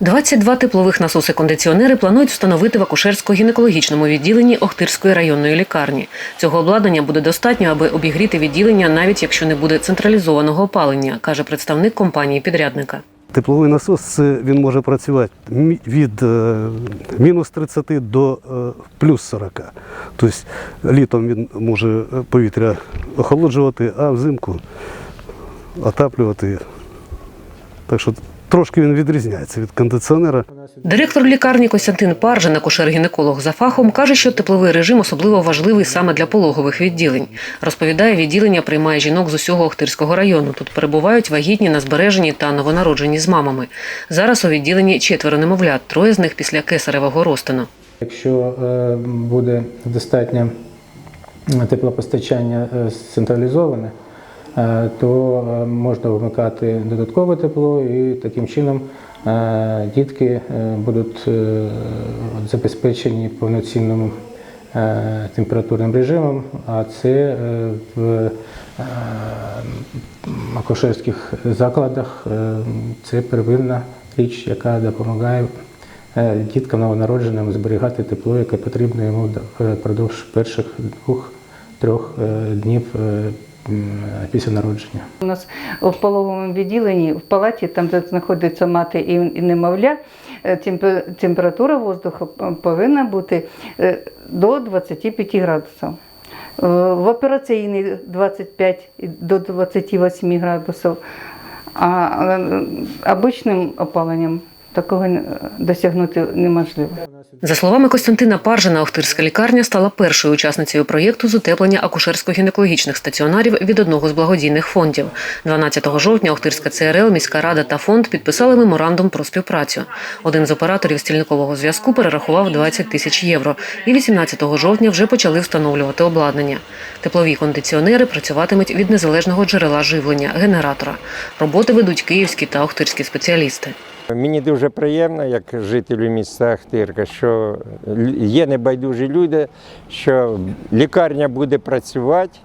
22 теплових насоси-кондиціонери планують встановити в акушерсько-гінекологічному відділенні Охтирської районної лікарні. Цього обладнання буде достатньо, аби обігріти відділення, навіть якщо не буде централізованого опалення, каже представник компанії підрядника. Тепловий насос він може працювати від е, мінус 30 до е, плюс 40. Тобто літом він може повітря охолоджувати, а взимку отаплювати. Так що трошки він відрізняється від кондиціонера. Директор лікарні Костянтин Паржин, акушер-гінеколог за фахом, каже, що тепловий режим особливо важливий саме для пологових відділень. Розповідає, відділення приймає жінок з усього Охтирського району. Тут перебувають вагітні на збереженні та новонароджені з мамами. Зараз у відділенні четверо немовлят, троє з них після кесаревого розтину. Якщо е, буде достатнє теплопостачання е, централізоване, то е, можна вмикати додаткове тепло і таким чином е, дітки е, будуть е, забезпечені повноцінним е, температурним режимом, а це е, в е, акушерських закладах е, це первинна річ, яка допомагає е, діткам новонародженим зберігати тепло, яке потрібно йому е, впродовж перших двох-трьох е, днів е, після народження. У нас в пологовому відділенні, в палаті, там де знаходиться мати і, немовля, е, температура воздуху повинна бути е, до 25 градусів. Е, В операційній 25 і до 28 градусів, а е, обичним опаленням такого не- досягнути неможливо. За словами Костянтина Паржина, Охтирська лікарня стала першою учасницею проєкту з утеплення акушерсько-гінекологічних стаціонарів від одного з благодійних фондів. 12 жовтня Охтирська ЦРЛ, міська рада та фонд підписали меморандум про співпрацю. Один з операторів стільникового зв'язку перерахував 20 тисяч євро, і 18 жовтня вже почали встановлювати обладнання. Теплові кондиціонери працюватимуть від незалежного джерела живлення генератора. Роботи ведуть київські та охтирські спеціалісти. Мені дуже приємно, як жителю міста Ахтирка, що є небайдужі люди, що лікарня буде працювати.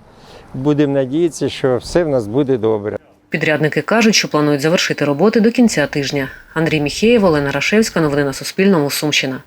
Будемо надіятися, що все в нас буде добре. Підрядники кажуть, що планують завершити роботи до кінця тижня. Андрій Міхеєв, Олена Рашевська. Новини на Суспільному. Сумщина.